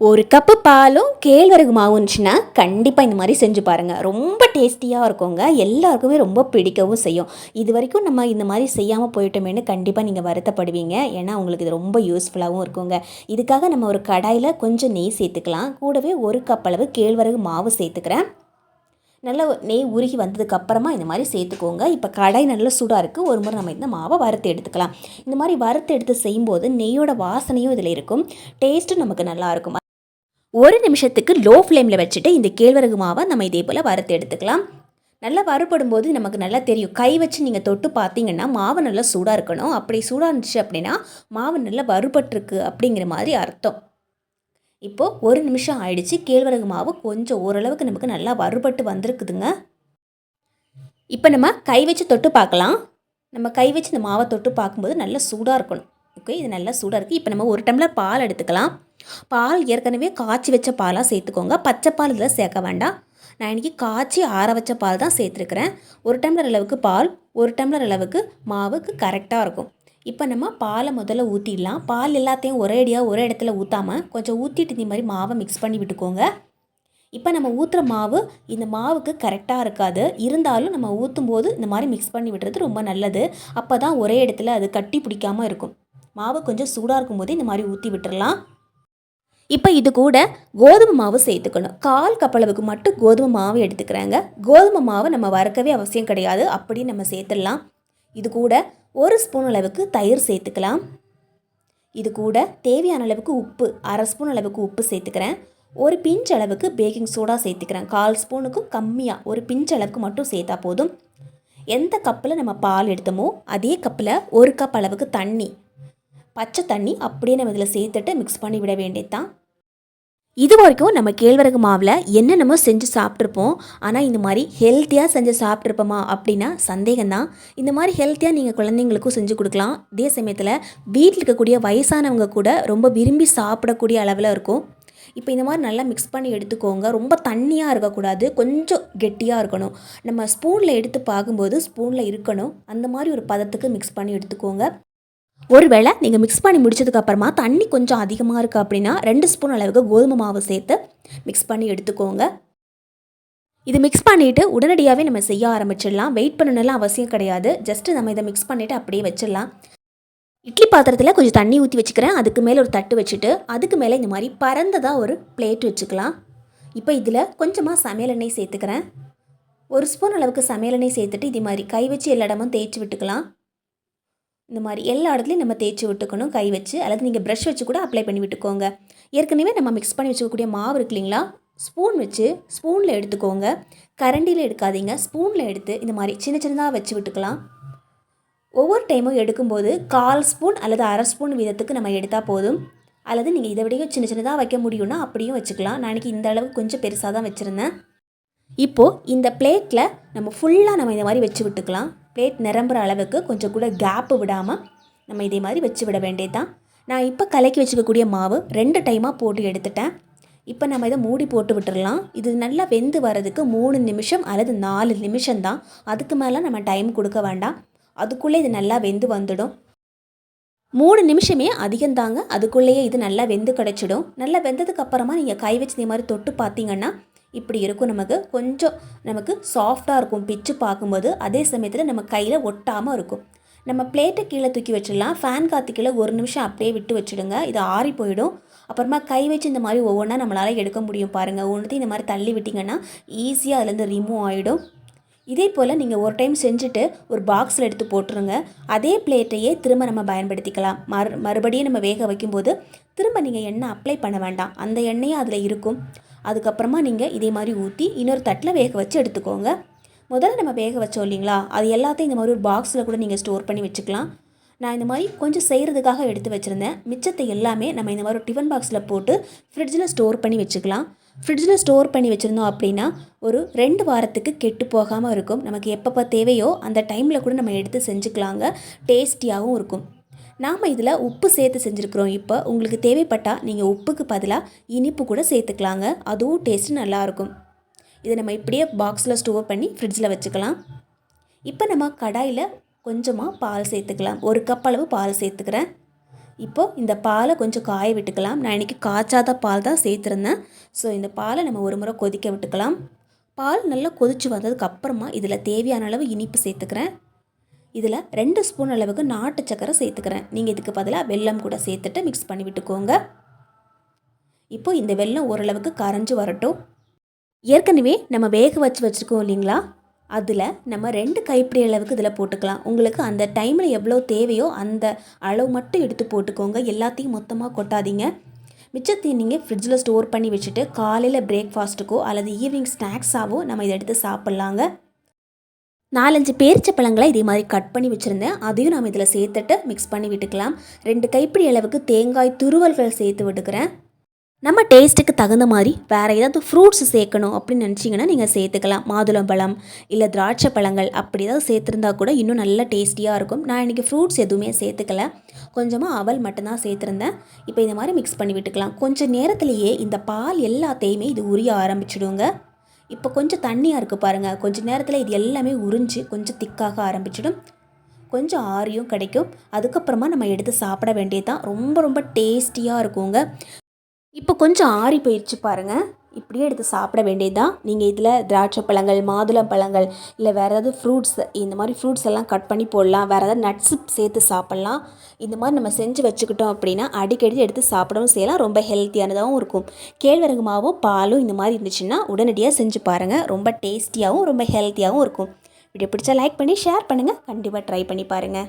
ஒரு கப்பு பாலும் கேழ்வரகு மாவு இருந்துச்சுன்னா கண்டிப்பாக இந்த மாதிரி செஞ்சு பாருங்கள் ரொம்ப டேஸ்டியாக இருக்குங்க. எல்லாருக்குமே ரொம்ப பிடிக்கவும் செய்யும். இது வரைக்கும் நம்ம இந்த மாதிரி செய்யாமல் போயிட்டோமேனு கண்டிப்பாக நீங்கள் வருத்தப்படுவீங்க. ஏன்னா உங்களுக்கு இது ரொம்ப யூஸ்ஃபுல்லாகவும் இருக்குங்க. இதுக்காக நம்ம ஒரு கடாயில் கொஞ்சம் நெய் சேர்த்துக்கலாம். கூடவே ஒரு கப் அளவு கேழ்வரகு மாவு சேர்த்துக்கிறேன். நல்லா நெய் உருகி வந்ததுக்கப்புறமா இந்த மாதிரி சேர்த்துக்கோங்க. இப்போ கடாய் நல்லா சூடாக இருக்குது ஒரு முறை நம்ம இந்த மாவை வறுத்து எடுத்துக்கலாம். இந்த மாதிரி வறுத்து எடுத்து செய்யும்போது நெய்யோட வாசனையும் இதில் இருக்கும். டேஸ்ட்டும் நமக்கு நல்லா இருக்கும். ஒரு நிமிஷத்துக்கு லோ ஃப்ளேமில் வச்சுட்டு இந்த கேழ்வரகு மாவை நம்ம இதே போல் வறுத்து எடுத்துக்கலாம். நல்லா வறுபடும் போது நமக்கு நல்லா தெரியும். கை வச்சு நீங்கள் தொட்டு பார்த்தீங்கன்னா மாவு நல்லா சூடாக இருக்கணும். அப்படி சூடாக இருந்துச்சு அப்படின்னா மாவு நல்லா வறுபட்டிருக்கு அப்படிங்கிற மாதிரி அர்த்தம். இப்போது ஒரு நிமிஷம் ஆயிடுச்சு. கேழ்வரகு மாவு கொஞ்சம் ஓரளவுக்கு நமக்கு நல்லா வறுபட்டு வந்திருக்குதுங்க. இப்போ நம்ம கை வச்சு தொட்டு பார்க்கலாம். நம்ம கை வச்சு இந்த மாவை தொட்டு பார்க்கும்போது நல்லா சூடாக இருக்கணும். ஓகே இது நல்லா சூடாக இருக்குது இப்போ நம்ம ஒரு டம்ளர் பால் எடுத்துக்கலாம். பால் ஏற்கனவே காய்ச்சி வச்ச பாலாக சேர்த்துக்கோங்க. பச்சை பால் இதில் சேர்க்க வேண்டாம். நான் இன்றைக்கி காய்ச்சி ஆற வச்ச பால் தான் சேர்த்துருக்குறேன். ஒரு டம்ளர் அளவுக்கு பால் ஒரு டம்ளர் அளவுக்கு மாவுக்கு கரெக்டாக இருக்கும். இப்போ நம்ம பாலை முதல்ல ஊற்றிடலாம் பால் எல்லாத்தையும் ஒரே அடியாக ஒரே இடத்துல ஊற்றாமல் கொஞ்சம் ஊற்றிட்டு இந்த மாதிரி மாவை மிக்ஸ் பண்ணி விட்டுக்கோங்க. இப்போ நம்ம ஊற்றுற மாவு இந்த மாவுக்கு கரெக்டாக இருக்காது. இருந்தாலும் நம்ம ஊற்றும் போது இந்த மாதிரி மிக்ஸ் பண்ணி விடுறது ரொம்ப நல்லது. அப்போ தான் ஒரே இடத்துல அது கட்டி பிடிக்காமல் இருக்கும். மாவு கொஞ்சம் சூடாக இருக்கும்போது இந்த மாதிரி ஊற்றி விட்டுடலாம் இப்போ இது கூட கோதுமை மாவு சேர்த்துக்கணும். கால் கப்பளவுக்கு மட்டும் கோதுமை மாவு எடுத்துக்கிறாங்க. கோதுமை மாவு நம்ம வறுக்கவே அவசியம் கிடையாது. அப்படி நம்ம சேர்த்துடலாம். இது கூட ஒரு ஸ்பூன் அளவுக்கு தயிர் சேர்த்துக்கலாம். இது கூட தேவையான அளவுக்கு உப்பு அரை ஸ்பூன் அளவுக்கு உப்பு சேர்த்துக்கிறேன். ஒரு பிஞ்ச் அளவுக்கு பேக்கிங் சோடா சேர்த்துக்கிறேன். கால் ஸ்பூனுக்கும் கம்மியாக ஒரு பிஞ்ச் அளவுக்கு மட்டும் சேர்த்தா போதும். எந்த கப்பில் நம்ம பால் எடுத்தோமோ அதே கப்பில் ஒரு கப் அளவுக்கு தண்ணி. பச்சை தண்ணி அப்படியே நம்ம இதில் சேர்த்துட்டு மிக்ஸ் பண்ணி விட வேண்டியது தான் இது வரைக்கும் நம்ம கேழ்வரகு மாவில் என்னென்னமோ செஞ்சு சாப்பிட்ருப்போம் ஆனால் இந்த மாதிரி ஹெல்த்தியாக செஞ்சு சாப்பிட்ருப்போமா அப்படின்னா சந்தேகம்தான். இந்த மாதிரி ஹெல்த்தியாக நீங்கள் குழந்தைங்களுக்கும் செஞ்சு கொடுக்கலாம். இதே சமயத்தில் வீட்டில் இருக்கக்கூடிய வயசானவங்க கூட ரொம்ப விரும்பி சாப்பிடக்கூடிய அளவில் இருக்கும். இப்போ இந்த மாதிரி நல்லா மிக்ஸ் பண்ணி எடுத்துக்கோங்க. ரொம்ப தண்ணியாக இருக்கக்கூடாது. கொஞ்சம் கெட்டியாக இருக்கணும். நம்ம ஸ்பூனில் எடுத்து பார்க்கும்போது ஸ்பூனில் இருக்கணும். அந்த மாதிரி ஒரு பதத்துக்கு மிக்ஸ் பண்ணி எடுத்துக்கோங்க. ஒருவேளை நீங்கள் மிக்ஸ் பண்ணி முடிச்சதுக்கப்புறமா தண்ணி கொஞ்சம் அதிகமாக இருக்குது அப்படின்னா ரெண்டு ஸ்பூன் அளவுக்கு கோதுமை மாவு சேர்த்து மிக்ஸ் பண்ணி எடுத்துக்கோங்க. இது மிக்ஸ் பண்ணிவிட்டு உடனடியாகவே நம்ம செய்ய ஆரம்பிச்சிடலாம். வெயிட் பண்ணணும்லாம் அவசியம் கிடையாது. ஜஸ்ட்டு நம்ம இதை மிக்ஸ் பண்ணிவிட்டு அப்படியே வச்சிடலாம். இட்லி பாத்திரத்தில் கொஞ்சம் தண்ணி ஊற்றி வச்சுக்கிறேன். அதுக்கு மேலே ஒரு தட்டு வச்சுட்டு அதுக்கு மேலே இந்த மாதிரி பறந்ததாக ஒரு பிளேட் வச்சுக்கலாம். இப்போ இதில் கொஞ்சமாக சமையல் எண்ணெய் சேர்த்துக்கிறேன். ஒரு ஸ்பூன் அளவுக்கு சமையல் எண்ணெய் சேர்த்துட்டு இதே மாதிரி கை வச்சு எல்லா இடமும் தேய்ச்சி விட்டுக்கலாம். இந்த மாதிரி எல்லா இடத்துலையும் நம்ம தேய்ச்சி விட்டுக்கணும். கை வச்சு அல்லது நீங்கள் ப்ரஷ் வச்சு கூட அப்ளை பண்ணி விட்டுக்கோங்க. ஏற்கனவே நம்ம மிக்ஸ் பண்ணி வச்சுக்கக்கூடிய மாவு இருக்கு இல்லைங்களா? ஸ்பூன் வச்சு ஸ்பூனில் எடுத்துக்கோங்க. கரண்டியில் எடுக்காதீங்க. ஸ்பூனில் எடுத்து இந்த மாதிரி சின்ன சின்னதாக வச்சு விட்டுக்கலாம். ஒவ்வொரு டைமும் எடுக்கும்போது கால் ஸ்பூன் அல்லது அரை ஸ்பூன் வீதத்துக்கு நம்ம எடுத்தால் போதும். அல்லது நீங்கள் இதை விடையும் சின்ன சின்னதாக வைக்க முடியும்னா அப்படியும் வச்சுக்கலாம். நான் இன்றைக்கி இந்த அளவுக்கு கொஞ்சம் பெருசாக தான் வச்சுருந்தேன். இப்போது இந்த பிளேட்டில் நம்ம ஃபுல்லாக நம்ம இந்த மாதிரி வச்சு விட்டுக்கலாம். பிளேட் நிரம்புற அளவுக்கு கொஞ்சம் கூட கேப்பு விடாமல் நம்ம இதே மாதிரி வச்சு விட வேண்டியதுதான். நான் இப்போ கலக்கி வச்சுக்கக்கூடிய மாவு ரெண்டு டைமாக போட்டு எடுத்துட்டேன். இப்போ நம்ம இதை மூடி போட்டு விட்டுறலாம். இது நல்லா வெந்து வரதுக்கு மூணு நிமிஷம் அல்லது நாலு நிமிஷம் தான் அதுக்கு மேலே நம்ம டைம் கொடுக்க வேண்டாம். அதுக்குள்ளே இது நல்லா வெந்து வந்துடும். மூணு நிமிஷமே அதிகம்தாங்க. அதுக்குள்ளேயே இது நல்லா வெந்து கிடச்சிடும். நல்லா வெந்ததுக்கு அப்புறமா நீங்கள் கை வச்சு இந்த மாதிரி தொட்டு பார்த்தீங்கன்னா இப்படி இருக்கும். நமக்கு கொஞ்சம் நமக்கு சாஃப்டாக இருக்கும். பிச்சு பார்க்கும்போது அதே சமயத்தில் நம்ம கையில் ஒட்டாமல் இருக்கும். நம்ம பிளேட்டை கீழே தூக்கி வச்சிடலாம். ஃபேன் காற்று கீழே ஒரு நிமிஷம் அப்படியே விட்டு வச்சுடுங்க. இது ஆறி போயிடும். அப்புறமா கை வச்சு இந்த மாதிரி ஒவ்வொன்றா நம்மளால் எடுக்க முடியும் பாருங்கள் ஒன்றுத்தையும் இந்த மாதிரி தள்ளி விட்டிங்கன்னா ஈஸியாக அதுலேருந்து ரிமூவ் ஆகிடும் இதே போல் நீங்கள் ஒரு டைம் செஞ்சுட்டு ஒரு பாக்ஸில் எடுத்து போட்டுருங்க. அதே பிளேட்டையே திரும்ப நம்ம பயன்படுத்திக்கலாம். மறு மறுபடியும் நம்ம வேக வைக்கும்போது திரும்ப நீங்கள் எண்ணெய் அப்ளை பண்ண வேண்டாம். அந்த எண்ணெயும் அதில் இருக்கும். அதுக்கப்புறமா நீங்கள் இதே மாதிரி ஊற்றி இன்னொரு தட்டில் வேக வச்சு எடுத்துக்கோங்க. முதல்ல நம்ம வேக வச்சோம் இல்லைங்களா? அது எல்லாத்தையும் இந்த மாதிரி ஒரு பாக்ஸில் கூட நீங்கள் ஸ்டோர் பண்ணி வச்சுக்கலாம். நான் இந்த மாதிரி கொஞ்சம் செய்கிறதுக்காக எடுத்து வச்சுருந்தேன். மிச்சத்தை எல்லாமே நம்ம இந்த மாதிரி ஒரு டிஃபன் பாக்ஸில் போட்டு ஃப்ரிட்ஜில் ஸ்டோர் பண்ணி வச்சுக்கலாம். ஃப்ரிட்ஜில் ஸ்டோர் பண்ணி வச்சுருந்தோம் அப்படின்னா ஒரு ரெண்டு வாரத்துக்கு கெட்டு போகாமல் இருக்கும். நமக்கு எப்பப்போ தேவையோ அந்த டைமில் கூட நம்ம எடுத்து செஞ்சுக்கலாங்க. டேஸ்டியாகவும் இருக்கும். நாம் இதில் உப்பு சேர்த்து செஞ்சுருக்குறோம். இப்போ உங்களுக்கு தேவைப்பட்டால் நீங்கள் உப்புக்கு பதிலாக இனிப்பு கூட சேர்த்துக்கலாங்க. அதுவும் டேஸ்ட்டு நல்லாயிருக்கும் இதை நம்ம இப்படியே பாக்ஸில் ஸ்டோர் பண்ணி ஃப்ரிட்ஜில் வச்சுக்கலாம். இப்போ நம்ம கடாயில் கொஞ்சமாக பால் சேர்த்துக்கலாம். ஒரு கப் அளவு பால் சேர்த்துக்கிறேன். இப்போது இந்த பாலை கொஞ்சம் காய விட்டுக்கலாம். நான் இன்றைக்கி காய்ச்சாத பால் தான் சேர்த்துருந்தேன். ஸோ இந்த பாலை நம்ம ஒரு முறை கொதிக்க விட்டுக்கலாம். பால் நல்லா கொதிச்சு வந்ததுக்கு அப்புறமா இதில் தேவையான அளவு இனிப்பு சேர்த்துக்கிறேன். இதில் ரெண்டு ஸ்பூன் அளவுக்கு நாட்டு சக்கரை சேர்த்துக்கிறேன். நீங்கள் இதுக்கு பதிலாக வெல்லம் கூட சேர்த்துட்டு மிக்ஸ் பண்ணி விட்டுக்கோங்க. இப்போ இந்த வெல்லம் ஓரளவுக்கு கரைஞ்சி வரட்டும். ஏற்கனவே நம்ம வேக வச்சு வச்சுருக்கோம் இல்லைங்களா? அதில் நம்ம ரெண்டு கைப்பிடி அளவுக்கு இதில் போட்டுக்கலாம். உங்களுக்கு அந்த டைமில் எவ்வளோ தேவையோ அந்த அளவு மட்டும் எடுத்து போட்டுக்கோங்க. எல்லாத்தையும் மொத்தமாக கொட்டாதீங்க. மிச்சத்தையும் நீங்கள் ஃப்ரிட்ஜில் ஸ்டோர் பண்ணி வச்சுட்டு காலையில் பிரேக்ஃபாஸ்ட்டுக்கோ அல்லது ஈவினிங் ஸ்நாக்ஸாவோ நம்ம இதை எடுத்து சாப்பிட்லாங்க. நாலஞ்சு பேரிச்ச பழங்களை இதே மாதிரி கட் பண்ணி வச்சுருந்தேன். அதையும் நாம் இதில் சேர்த்துட்டு மிக்ஸ் பண்ணி விட்டுக்கலாம். ரெண்டு கைப்பிடி அளவுக்கு தேங்காய் துருவல்கள் சேர்த்து விட்டுக்கிறேன். நம்ம டேஸ்ட்டுக்கு தகுந்த மாதிரி வேறு ஏதாவது ஃப்ரூட்ஸ் சேர்க்கணும் அப்படின்னு நினச்சிங்கன்னா நீங்கள் சேர்த்துக்கலாம். மாதுளம்பழம் இல்லை திராட்சை பழங்கள் அப்படி ஏதாவது சேர்த்துருந்தா கூட இன்னும் நல்லா டேஸ்டியாக இருக்கும். நான் இன்றைக்கி ஃப்ரூட்ஸ் எதுவுமே சேர்த்துக்கல. கொஞ்சமாக அவல் மட்டும்தான் சேர்த்துருந்தேன். இப்போ இந்த மாதிரி மிக்ஸ் பண்ணி விட்டுக்கலாம். கொஞ்சம் நேரத்துலையே இந்த பால் எல்லாத்தையுமே இது உரிய ஆரம்பிச்சிடுங்க. இப்போ கொஞ்சம் தண்ணியாக இருக்குது பாருங்கள் கொஞ்சம் நேரத்தில் இது எல்லாமே உறிஞ்சு கொஞ்சம் திக்காக ஆரம்பிச்சிடும். கொஞ்சம் ஆரியும் கிடைக்கும். அதுக்கப்புறமா நம்ம எடுத்து சாப்பிட வேண்டியது தான் ரொம்ப ரொம்ப டேஸ்டியாக இருக்குங்க. இப்போ கொஞ்சம் ஆறி போயிடுச்சு பாருங்கள் இப்படியே எடுத்து சாப்பிட வேண்டியதுதான். நீங்கள் இதில் திராட்சை பழங்கள் மாதுளம் பழங்கள் இல்லை வேறு ஏதாவது ஃப்ரூட்ஸ் இந்த மாதிரி ஃப்ரூட்ஸ் எல்லாம் கட் பண்ணி போடலாம். வேறு ஏதாவது நட்ஸு சேர்த்து சாப்பிட்லாம். இந்த மாதிரி நம்ம செஞ்சு வச்சுக்கிட்டோம் அப்படின்னா அடிக்கடி எடுத்து சாப்பிடவும் செய்யலாம். ரொம்ப ஹெல்த்தியானதாகவும் இருக்கும். கேழ்வரகு மாவும் பாலும் இந்த மாதிரி இருந்துச்சுன்னா உடனடியாக செஞ்சு பாருங்கள் ரொம்ப டேஸ்டியாகவும் ரொம்ப ஹெல்த்தியாகவும் இருக்கும். வீடியோ பிடிச்சா லைக் பண்ணி ஷேர் பண்ணுங்கள் கண்டிப்பாக ட்ரை பண்ணி பாருங்கள்